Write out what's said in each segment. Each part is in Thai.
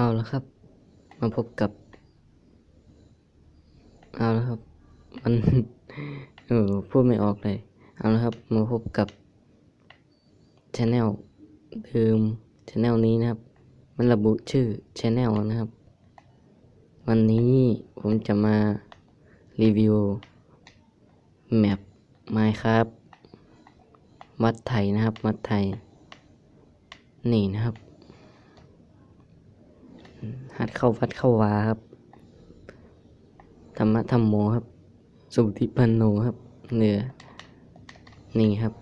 เอาแล้วครับ มาพบกับ เอาแล้วครับ มันเออพูดไม่ออกเลย เอาแล้วครับ มาพบกับช anel เดิมช anel นี้นะครับ มันระบุชื่อช anel นะครับ วันนี้ผมจะมารีวิวแมป Minecraft วัดไทยนะครับวัดไทย นี่นะครับ หัดเข้าวัดเข้าวาครับ ธรรมะธรรมโมครับ สุติปันโนครับเหนือนี่ครับ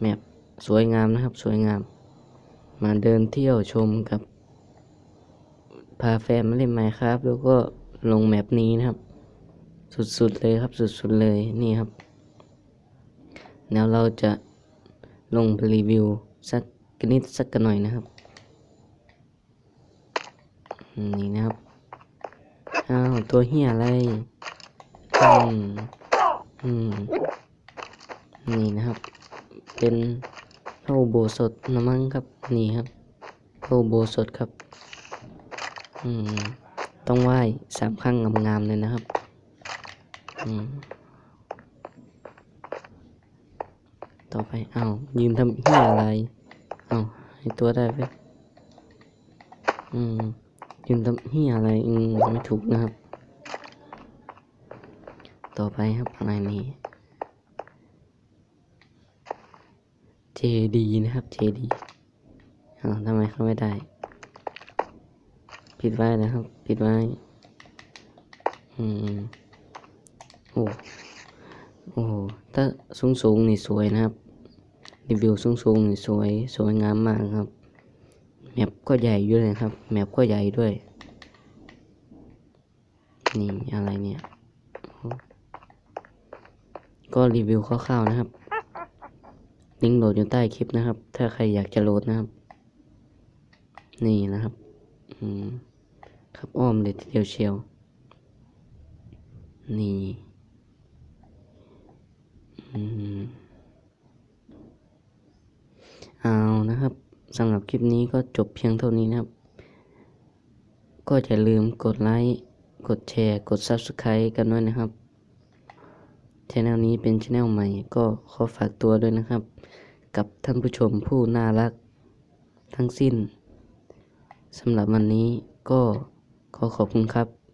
แมปสวยงามนะครับ สวยงาม มาเดินเที่ยวชมกับ พาแฟนมาเล่นไมค์ครับ แล้วก็ลงแมปนี้นะครับ สุดๆเลยครับ สุดๆเลยนี่ครับ แล้วเราจะลงรีวิวสักนิดสักหน่อยนะครับ นี่นะครับอ้าวตัวเหี้ยอะไรอืมอืมนี่นะครับ เป็นพระอุโบสถนะมั้งครับ นี่ครับพระอุโบสถครับ อืม ต้องไหว้สามครั้งงามๆเลยนะครับ อืม ต่อไปอ้าวยืนทำเหี้ยอะไรอ้าวให้ตัวได้ไหม อืมยืนทำเหี้ยอะไรอืมไม่ถูกนะครับ ต่อไปครับอะไรนี่ JD นะครับ JD อ้าวทำไมเข้าไม่ได้ ปิดไว้นะครับ ปิดไว้ อืม โอ้ โอ้โหถ้าสูงสูงๆนี่สวยนะครับ รีวิวสูงสูงๆนี่สวย สวยงามมากครับ แมปก็ใหญ่ด้วยนะครับ แมปก็ใหญ่ด้วย นี่อะไรเนี่ย ก็รีวิวคร่าวๆนะครับ ลิงก์โหลดอยู่ใต้คลิปนะครับ ถ้าใครอยากจะโหลดนะครับ นี่นะครับ อืมครับอ้อมเลยทีเดียวเชียว นี่ อืม เอานะครับ สำหรับคลิปนี้ก็จบเพียงเท่านี้นะครับ ก็อย่าลืมกดไลค์ กดแชร์ กด Subscribe กันด้วยนะครับช anel นี้เป็นช anel ใหม่ก็ขอฝากตัวด้วยนะครับ กับท่านผู้ชมผู้น่ารักทั้งสิ้นสำหรับวันนี้ก็ขอขอบคุณครับ